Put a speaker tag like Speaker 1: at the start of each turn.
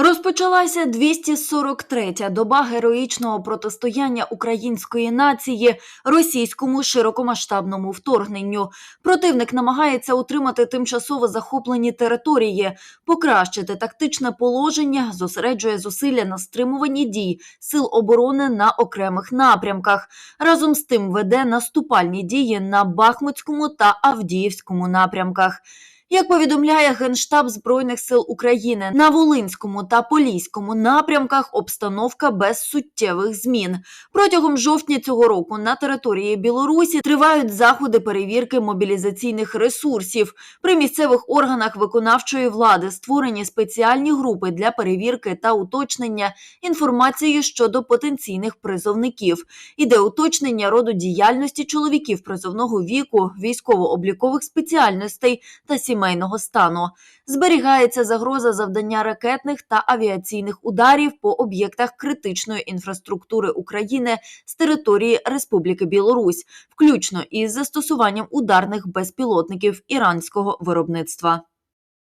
Speaker 1: Розпочалася 243-я доба героїчного протистояння української нації російському широкомасштабному вторгненню. Противник намагається утримати тимчасово захоплені території, покращити тактичне положення, зосереджує зусилля на стримуванні дій сил оборони на окремих напрямках. Разом з тим веде наступальні дії на Бахмутському та Авдіївському напрямках. Як повідомляє Генштаб Збройних сил України, на Волинському та Поліському напрямках обстановка без суттєвих змін. Протягом жовтня цього року на території Білорусі тривають заходи перевірки мобілізаційних ресурсів. При місцевих органах виконавчої влади створені спеціальні групи для перевірки та уточнення інформації щодо потенційних призовників. Іде уточнення роду діяльності чоловіків призовного віку, військово-облікових спеціальностей та сімейного стану. Зберігається загроза завдання ракетних та авіаційних ударів по об'єктах критичної інфраструктури України з території Республіки Білорусь, включно із застосуванням ударних безпілотників іранського виробництва.